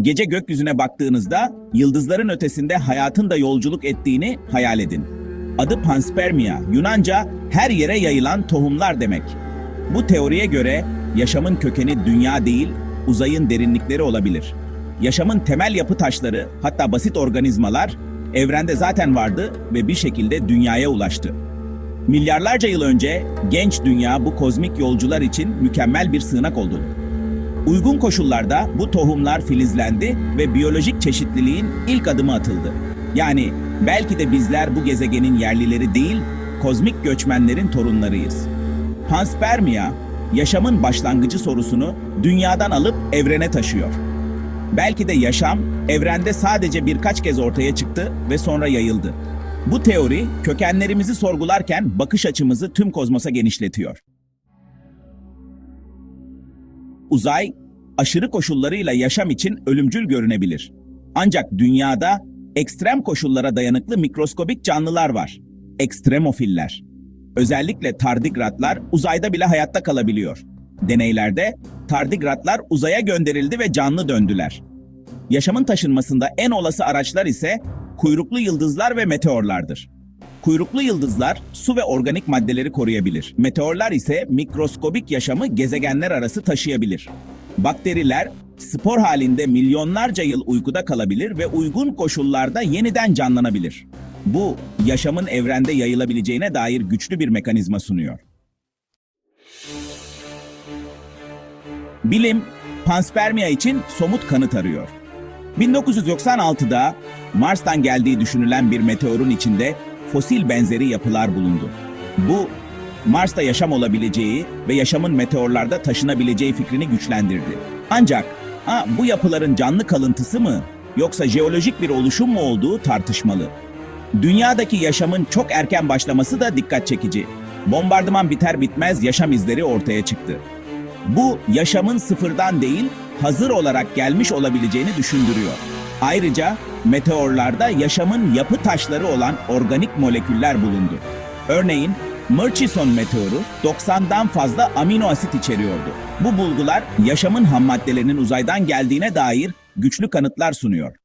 Gece gökyüzüne baktığınızda yıldızların ötesinde hayatın da yolculuk ettiğini hayal edin. Adı panspermia, Yunanca her yere yayılan tohumlar demek. Bu teoriye göre yaşamın kökeni dünya değil, uzayın derinlikleri olabilir. Yaşamın temel yapı taşları, hatta basit organizmalar evrende zaten vardı ve bir şekilde dünyaya ulaştı. Milyarlarca yıl önce genç dünya bu kozmik yolcular için mükemmel bir sığınak oldu. Uygun koşullarda bu tohumlar filizlendi ve biyolojik çeşitliliğin ilk adımı atıldı. Yani belki de bizler bu gezegenin yerlileri değil, kozmik göçmenlerin torunlarıyız. Panspermia, yaşamın başlangıcı sorusunu dünyadan alıp evrene taşıyor. Belki de yaşam evrende sadece birkaç kez ortaya çıktı ve sonra yayıldı. Bu teori kökenlerimizi sorgularken bakış açımızı tüm kozmosa genişletiyor. Uzay, aşırı koşullarıyla yaşam için ölümcül görünebilir. Ancak dünyada ekstrem koşullara dayanıklı mikroskobik canlılar var. Ekstremofiller. Özellikle tardigratlar uzayda bile hayatta kalabiliyor. Deneylerde tardigratlar uzaya gönderildi ve canlı döndüler. Yaşamın taşınmasında en olası araçlar ise kuyruklu yıldızlar ve meteorlardır. Kuyruklu yıldızlar su ve organik maddeleri koruyabilir. Meteorlar ise mikroskobik yaşamı gezegenler arası taşıyabilir. Bakteriler spor halinde milyonlarca yıl uykuda kalabilir ve uygun koşullarda yeniden canlanabilir. Bu, yaşamın evrende yayılabileceğine dair güçlü bir mekanizma sunuyor. Bilim, panspermia için somut kanıt arıyor. 1996'da Mars'tan geldiği düşünülen bir meteorun içinde fosil benzeri yapılar bulundu. Bu, Mars'ta yaşam olabileceği ve yaşamın meteorlarda taşınabileceği fikrini güçlendirdi. Ancak ha, bu yapıların canlı kalıntısı mı yoksa jeolojik bir oluşum mu olduğu tartışmalı. Dünyadaki yaşamın çok erken başlaması da dikkat çekici. Bombardıman biter bitmez yaşam izleri ortaya çıktı. Bu yaşamın sıfırdan değil, hazır olarak gelmiş olabileceğini düşündürüyor. Ayrıca meteorlarda yaşamın yapı taşları olan organik moleküller bulundu. Örneğin Murchison meteoru 90'dan fazla amino asit içeriyordu. Bu bulgular yaşamın ham maddelerinin uzaydan geldiğine dair güçlü kanıtlar sunuyor.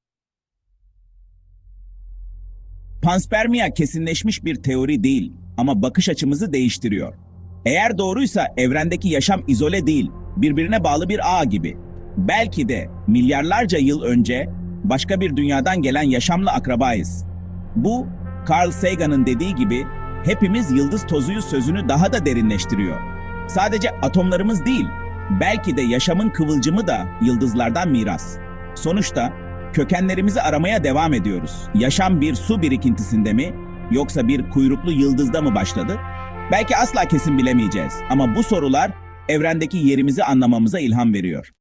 Panspermia kesinleşmiş bir teori değil ama bakış açımızı değiştiriyor. Eğer doğruysa evrendeki yaşam izole değil, birbirine bağlı bir ağ gibi. Belki de milyarlarca yıl önce başka bir dünyadan gelen yaşamla akrabayız. Bu, Carl Sagan'ın dediği gibi hepimiz yıldız tozuyuz sözünü daha da derinleştiriyor. Sadece atomlarımız değil, belki de yaşamın kıvılcımı da yıldızlardan miras. Sonuçta kökenlerimizi aramaya devam ediyoruz. Yaşam bir su birikintisinde mi yoksa bir kuyruklu yıldızda mı başladı? Belki asla kesin bilemeyeceğiz ama bu sorular evrendeki yerimizi anlamamıza ilham veriyor.